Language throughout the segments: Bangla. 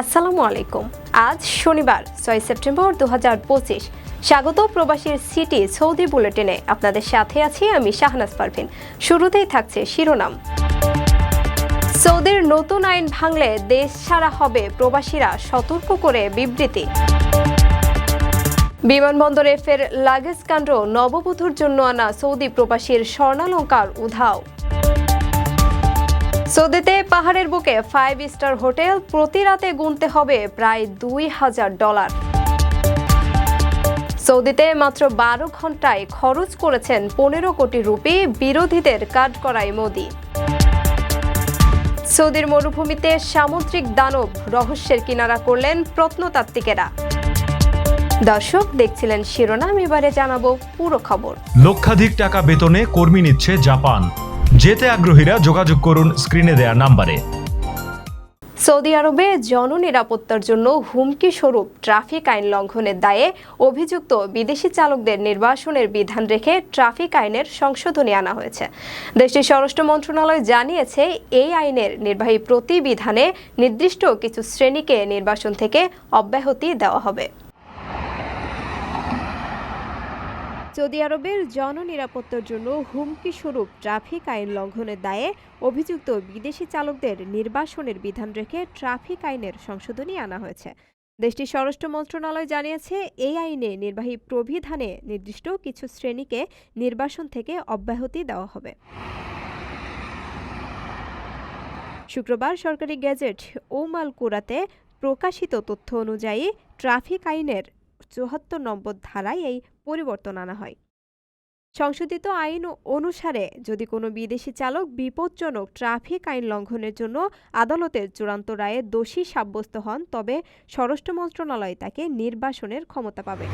আসসালামু আলাইকুম। আজ শনিবার, ছয় সেপ্টেম্বর দু স্বাগত প্রবাসীর সিটি সৌদি বুলেটিনে। আপনাদের সাথে আছি আমি শাহনাজ পারভিন। শুরুতেই থাকছে শিরোনাম। সৌদির নতুন আইন ভাঙলে দেশ ছাড়া হবে প্রবাসীরা সতর্ক করে বিবৃতি। বিমানবন্দরে ফের লাগেজ কাণ্ড নববধূর জন্য আনা সৌদি প্রবাসীর স্বর্ণালঙ্কার উধাও। সৌদিতে পাহাড়ের বুকে ফাইভ স্টার হোটেল প্রতি রাতে গুনতে হবে প্রায় দুই হাজার ডলার। সৌদিতে মাত্র বারো ঘন্টায় খরচ করেছেন পনেরো কোটি রুপি বিরোধীদের কাট করায় মোদি। সৌদির মরুভূমিতে সামুদ্রিক দানব রহস্যের কিনারা করলেন প্রত্নতাত্ত্বিকেরা। দর্শক, দেখছিলেন শিরোনাম, এবারে জানাব পুরো খবর। লক্ষাধিক টাকা বেতনে কর্মী নিচ্ছে জাপান। যেতে আগ্রহীরা যোগাযোগ করুন স্ক্রিনে দেয়া নাম্বারে। সৌদি আরবে জননিরাপত্তার জন্য হুমকি স্বরূপ ট্রাফিক আইন লঙ্ঘনের দায়ে অভিযুক্ত বিদেশি চালকদের নির্বাসনের বিধান রেখে ট্রাফিক আইনের সংশোধনী আনা হয়েছে। দেশটির স্বরাষ্ট্র মন্ত্রণালয় জানিয়েছে, এই আইনের নির্বাহী প্রতিবিধানে নির্দিষ্ট কিছু শ্রেণীকে নির্বাসন থেকে অব্যাহতি দেওয়া হবে। সৌদি আরবের জননিরাপত্তার জন্য হুমকি স্বরূপ ট্রাফিক আইন লঙ্ঘনের দায়ে অভিযুক্ত বিদেশি চালকদের নির্বাসনের বিধান রেখে ট্রাফিক আইনের সংশোধনী আনা হয়েছে। দেশটির স্বরাষ্ট্র মন্ত্রণালয় জানিয়েছে, এই আইনে নির্বাহী প্রবিধানে নির্দিষ্ট কিছু শ্রেণীকে নির্বাসন থেকে অব্যাহতি দেওয়া হবে। শুক্রবার সরকারি গেজেট ওমাল কুরাতে প্রকাশিত তথ্য অনুযায়ী ট্রাফিক আইনের চুয়াত্তর নম্বর ধারায় এই পরিবর্তন আনা হয়। সংশোধিত আইন অনুসারে যদি কোনো বিদেশি চালক বিপজ্জনক ট্রাফিক আইন লঙ্ঘনের জন্য আদালতের চূড়ান্ত রায়ে দোষী সাব্যস্ত হন, তবে স্বরাষ্ট্র মন্ত্রণালয় তাকে নির্বাসনের ক্ষমতা পাবে।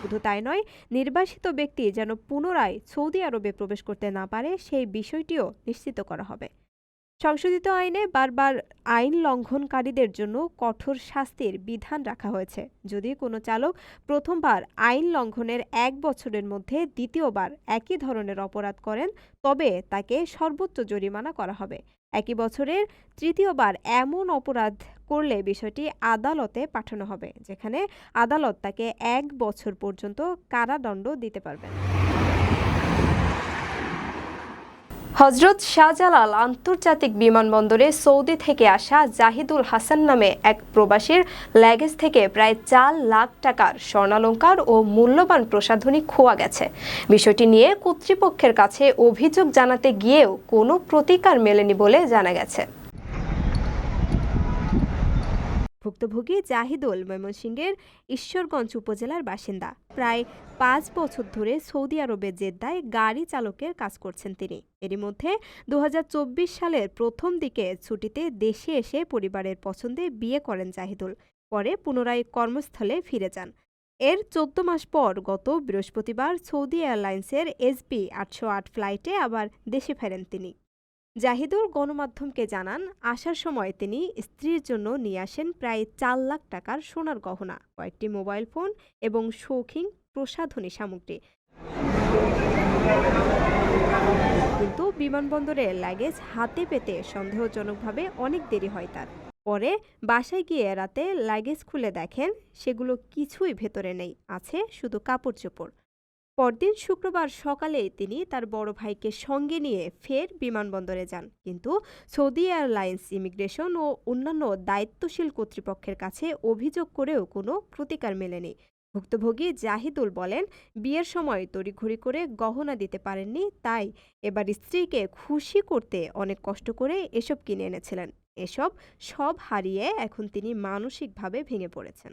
শুধু তাই নয়, নির্বাসিত ব্যক্তি যেন পুনরায় সৌদি আরবে প্রবেশ করতে না পারে, সেই বিষয়টিও নিশ্চিত করা হবে। সংশোধিত আইনে বারবার আইন লঙ্ঘনকারীদের জন্য কঠোর শাস্তির বিধান রাখা হয়েছে। যদি কোনো চালক প্রথমবার আইন লঙ্ঘনের এক বছরের মধ্যে দ্বিতীয়বার একই ধরনের অপরাধ করেন, তবে তাকে সর্বোচ্চ জরিমানা করা হবে। একই বছরের তৃতীয়বার এমন অপরাধ করলে বিষয়টি আদালতে পাঠানো হবে, যেখানে আদালত তাকে এক বছর পর্যন্ত কারাদণ্ড দিতে পারবেন। হজরত শাহজালাল আন্তর্জাতিক বিমানবন্দরে সৌদি থেকে আসা জাহিদুল হাসান নামে এক প্রবাসীর ল্যাগেজ থেকে প্রায় চার লাখ টাকার স্বর্ণালঙ্কার ও মূল্যবান প্রসাধনী খোয়া গেছে। বিষয়টি নিয়ে কর্তৃপক্ষের কাছে অভিযোগ জানাতে গিয়েও কোনো প্রতিকার মেলেনি বলে জানা গেছে। ভুক্তভোগী জাহিদুল ময়মনসিংহের ঈশ্বরগঞ্জ উপজেলার বাসিন্দা। প্রায় পাঁচ বছর ধরে সৌদি আরবের জেদ্দায় গাড়ি চালকের কাজ করছেন তিনি। এরই মধ্যে দু হাজার চব্বিশ সালের প্রথম দিকে ছুটিতে দেশে এসে পরিবারের পছন্দে বিয়ে করেন জাহিদুল। পরে পুনরায় কর্মস্থলে ফিরে যান। এর চোদ্দ মাস পর গত বৃহস্পতিবার সৌদি এয়ারলাইন্সের এসবি আটশো আট ফ্লাইটে আবার দেশে ফেরেন তিনি। জাহিদুল গণমাধ্যমকে জানান, আসার সময় তিনি স্ত্রীর জন্য নিয়ে আসেন প্রায় চার লাখ টাকার সোনার গহনা, কয়েকটি মোবাইল ফোন এবং শৌখিন প্রসাধনী সামগ্রী। কিন্তু বিমানবন্দরে লাগেজ হাতে পেতে সন্দেহজনকভাবে অনেক দেরি হয় তার। পরে বাসায় গিয়ে রাতে লাগেজ খুলে দেখেন, সেগুলো কিছুই ভেতরে নেই, আছে শুধু কাপড় চোপড়। পরদিন শুক্রবার সকালে তিনি তার বড় ভাইকে সঙ্গে নিয়ে ফের বিমানবন্দরে যান। কিন্তু সৌদি এয়ারলাইন্স ইমিগ্রেশন ও অন্যান্য দায়িত্বশীল কর্তৃপক্ষের কাছে অভিযোগ করেও কোনো প্রতিকার মেলেনি। ভুক্তভোগী জাহিদুল বলেন, বিয়ের সময় তড়িঘড়ি করে গহনা দিতে পারেননি, তাই এবার স্ত্রীকে খুশি করতে অনেক কষ্ট করে এসব কিনে এনেছিলেন। এসব সব হারিয়ে এখন তিনি মানসিকভাবে ভেঙে পড়েছেন।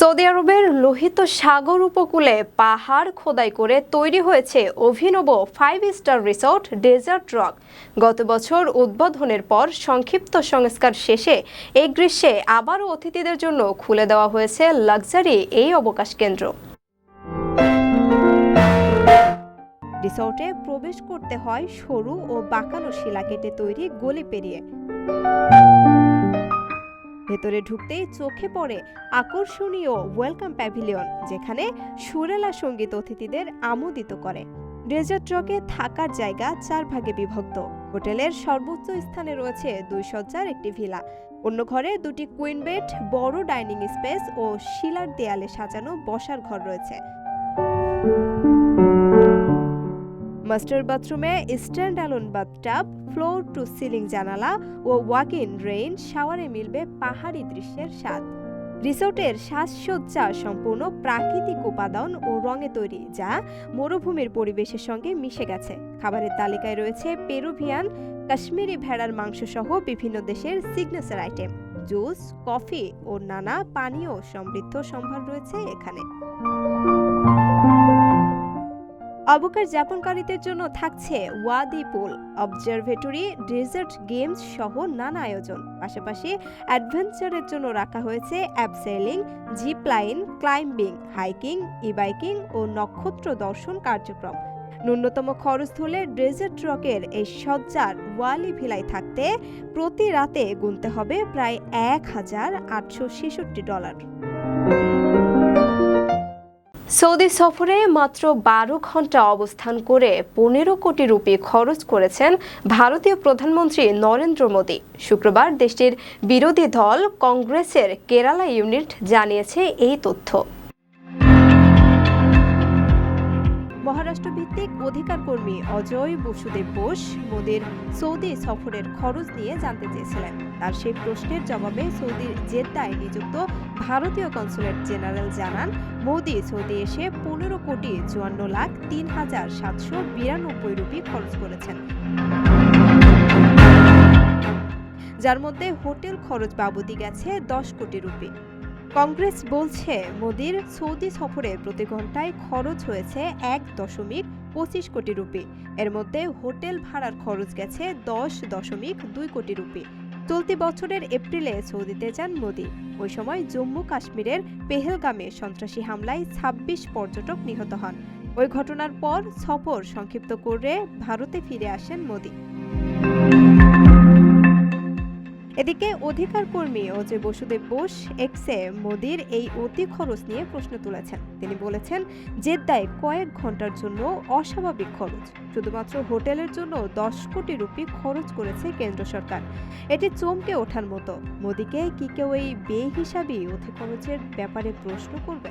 সৌদি আরবের লোহিত সাগর উপকূলে পাহাড় খোদাই করে তৈরি হয়েছে অভিনব five star resort desert rock গত বছর উদ্বোধনের পর সংক্ষিপ্ত সংস্কার শেষে এই গ্রীষ্মে আবারও অতিথিদের জন্য খুলে দেওয়া হয়েছে লাক্সারি এই অবকাশ কেন্দ্র। রিসর্টে প্রবেশ করতে হয় সরু ও বাঁকানো শিলা কেটে তৈরি গলি পেরিয়ে। ভেতরে ঢুকতেই চোখে পড়ে আকর্ষণীয় ওয়েলকাম প্যাভিলিয়ন, যেখানে সুরেলা সংগীত অতিথিদের আমোদিত করে। ডেজার্ট রকে থাকার জায়গা চার ভাগে বিভক্ত। হোটেলের সর্বোচ্চ স্থানে রয়েছে দুই সজ্জার একটি ভিলা। অন্য ঘরে দুটি কুইন বেড, বড় ডাইনিং স্পেস ও শিলার দেয়ালে সাজানো বসার ঘর রয়েছে। Master bathroom stand alone bathtub, floor to ceiling জানালা ও ওয়াক ইন রেইন শাওয়ারে মিলবে পাহাড়ি দৃশ্যের স্বাদ। রিসোর্টের সাজসজ্জা সম্পূর্ণ প্রাকৃতিক উপাদান ও রঙে তৈরি, যা মরুভূমির পরিবেশের সঙ্গে মিশে গেছে। খাবারের তালিকায় রয়েছে পেরুভিয়ান, কাশ্মীরি ভেড়ার মাংস সহ বিভিন্ন দেশের সিগনেচার আইটেম জুস, কফি ও নানা পানীয় সমৃদ্ধ সম্ভার রয়েছে এখানে। অবকাশ যাপনকারীদের জন্য থাকছে ওয়াদি পুল, অবজারভেটরি, ডেজার্ট গেমস সহ নানা আয়োজন। পাশাপাশি অ্যাডভেঞ্চারের জন্য রাখা হয়েছে abseiling zip line climbing, hiking e biking ও নক্ষত্র দর্শন কার্যক্রম। ন্যূনতম খরচ হলে ডেজার্ট রকের এই সজ্জার ওয়ালি ভিলায় থাকতে প্রতি রাতে গুনতে হবে প্রায় এক হাজার আটশো ছেষট্টি ডলার। সৌদি সফরে মাত্র বারো ঘণ্টা অবস্থান করে পনেরো কোটি রুপি খরচ করেছেন ভারতীয় প্রধানমন্ত্রী নরেন্দ্র মোদী। শুক্রবার দেশটির বিরোধী দল কংগ্রেসের কেরালা ইউনিট জানিয়েছে এই তথ্য। মহারাষ্ট্র ভিত্তিক অধিকার কর্মী অজয় বসুদেব বোস মোদীর সৌদি সফরের খরচ নিয়ে জানতে চেয়েছিলেন। তার সেই প্রশ্নের জবাবে সৌদির জেদ্দায় নিযুক্ত ভারতীয় কনসুলেট জেনারেল জানান, মোদি সৌদি এসে পনেরো কোটি চুয়ান্ন লাখ তিন হাজার সাতশো বিরানব্বই রুপি খরচ করেছেন। যার মধ্যে হোটেল খরচ বাবদি গেছে দশ কোটি রুপি। কংগ্রেস বলছে, মোদির সৌদি সফরে প্রতি ঘন্টায় খরচ হয়েছে এক দশমিক পঁচিশ কোটি রুপি। এর মধ্যে হোটেল ভাড়ার খরচ গেছে দশ দশমিক দুই কোটি রুপি। চলতি বছরের এপ্রিলে সৌদিতে যান মোদি। ওই সময় জম্মু কাশ্মীরের পেহেলগামে সন্ত্রাসী হামলায় ২৬ পর্যটক নিহত হন। ওই ঘটনার পর সফর সংক্ষিপ্ত করে ভারতে ফিরে আসেন মোদি। এদিকে অধিকার কর্মী অজয় বসুদেব বোস, এক্সে মোদির এই অতি খরচ নিয়ে প্রশ্ন তুলেছেন। তিনি বলেছেন, জেদ্দায় কয়েক ঘণ্টার জন্য অস্বাভাবিক খরচ। শুধুমাত্র হোটেলের জন্য দশ কোটি রুপি খরচ করেছে কেন্দ্র সরকার। এটি চমকে ওঠার মতো। মোদিকে কি কেউ এই বেহিসাবি অতি খরচের ব্যাপারে প্রশ্ন করবে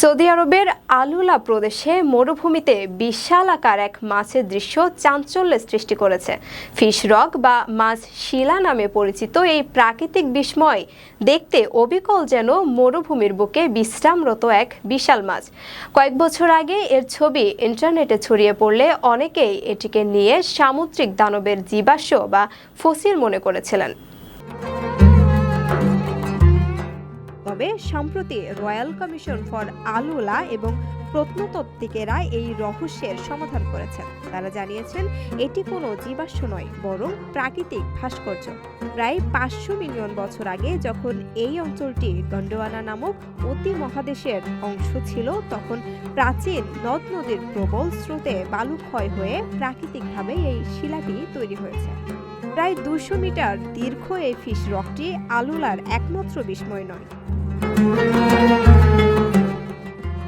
সৌদি আরবের আলুলা প্রদেশে মরুভূমিতে বিশাল আকার এক মাছের দৃশ্য চাঞ্চল্যের সৃষ্টি করেছে। ফিশ রক বা মাছ শিলা নামে পরিচিত এই প্রাকৃতিক বিস্ময় দেখতে অবিকল যেন মরুভূমির বুকে বিশ্রামরত এক বিশাল মাছ। কয়েক বছর আগে এর ছবি ইন্টারনেটে ছড়িয়ে পড়লে অনেকেই এটিকে নিয়ে সামুদ্রিক দানবের জীবাশ্ম বা ফসিল মনে করেছিলেন। সম্প্রতি রয়্যাল কমিশন ফর আলুলা এবং প্রত্নতত্ত্বিকেরা এই রহস্যের সমাধান করেছেন। তারা জানিয়েছেন, এটি কোনো জীবাশ্ম নয়, বরং প্রাকৃতিক ভাস্কর্য। প্রায় পাঁচশো মিলিয়ন বছর আগে যখন এই অঞ্চলটি গন্ডোয়ানা নামক অতি মহাদেশের অংশ ছিল, তখন প্রাচীন নদ নদীর প্রবল স্রোতে বালু ক্ষয় হয়ে প্রাকৃতিকভাবে এই শিলাটি তৈরি হয়েছে। প্রায় দুশো মিটার দীর্ঘ এই ফিশ রকটি আলুলার একমাত্র বিস্ময় নয়।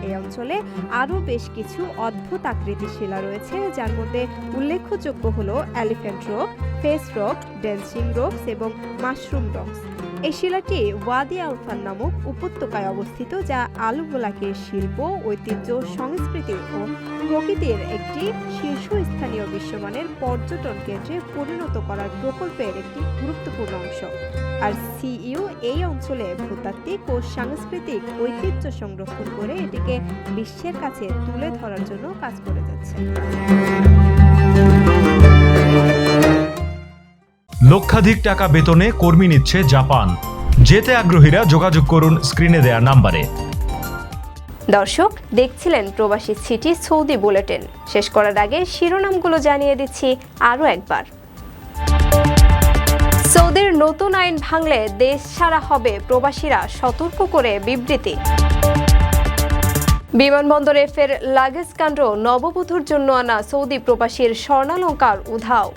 এই অঞ্চলে আরও বেশ কিছু অদ্ভুত আকৃতির শিলা রয়েছে, যার মধ্যে উল্লেখযোগ্য হল elephant rock face rock dancing rocks এবং মাশরুম রকস এই শিলাটি ওয়াদি আলফান নামক উপত্যকায় অবস্থিত, যা আলুবোলাকে শিল্প, ঐতিহ্য, সংস্কৃতি ও প্রকৃতির একটি শীর্ষস্থানীয় বিশ্বমানের পর্যটন কেন্দ্রে পরিণত করার প্রকল্পের একটি গুরুত্বপূর্ণ অংশ। আর সিইউ এই অঞ্চলে ভূতাত্ত্বিক ও সাংস্কৃতিক ঐতিহ্য সংরক্ষণ করে এটিকে বিশ্বের কাছে তুলে ধরার জন্য কাজ করে যাচ্ছে। লক্ষাধিক টাকা বেতনে কর্মী নিচ্ছে জাপান। যেতে আগ্রহীরা যোগাযোগ করুন স্ক্রিনে দেয়া নাম্বারে। দর্শক, দেখছিলেন প্রবাসী সিটি সৌদি বুলেটিন। শেষ করার আগে শিরোনামগুলো জানিয়ে দিচ্ছি আরও একবার। সৌদির নতুন আইন ভাঙলে দেশ ছাড়া হবে প্রবাসীরা সতর্ক করে বিবৃতি। বিমানবন্দরে ফের লাগেজ কাণ্ড নববধূর জন্য আনা সৌদি প্রবাসীর স্বর্ণালঙ্কার উধাও।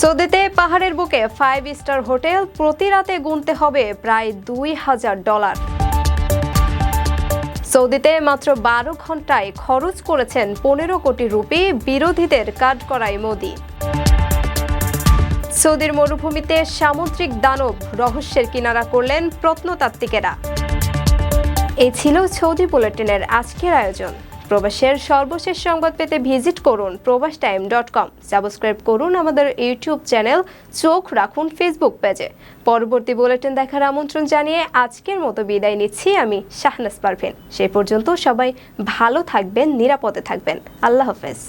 সৌদিতে পাহাড়ের বুকে ফাইভ স্টার হোটেল প্রতি রাতে গুনতে হবে প্রায় দুই হাজার ডলার। সৌদিতে মাত্র বারো ঘন্টায় খরচ করেছেন পনেরো কোটি রুপি বিরোধীদের কাজ করায় মোদি। সৌদির মরুভূমিতে সামুদ্রিক দানব রহস্যের কিনারা করলেন প্রত্নতাত্ত্বিকেরা। এই ছিল সৌদি বুলেটিনের আজকের আয়োজন। প্রবাসের সর্বশেষ সংবাদ পেতে ভিজিট করুন প্রবাস টাইম ডট কম। সাবস্ক্রাইব করুন আমাদের ইউটিউব চ্যানেল, চোখ রাখুন ফেসবুক পেজে। পরবর্তী বুলেটিন দেখার আমন্ত্রণ জানিয়ে আজকের মতো বিদায় নিচ্ছি আমি শাহনাজ পারভিন। সে পর্যন্ত সবাই ভালো থাকবেন, নিরাপদে থাকবেন। আল্লাহ হাফেজ।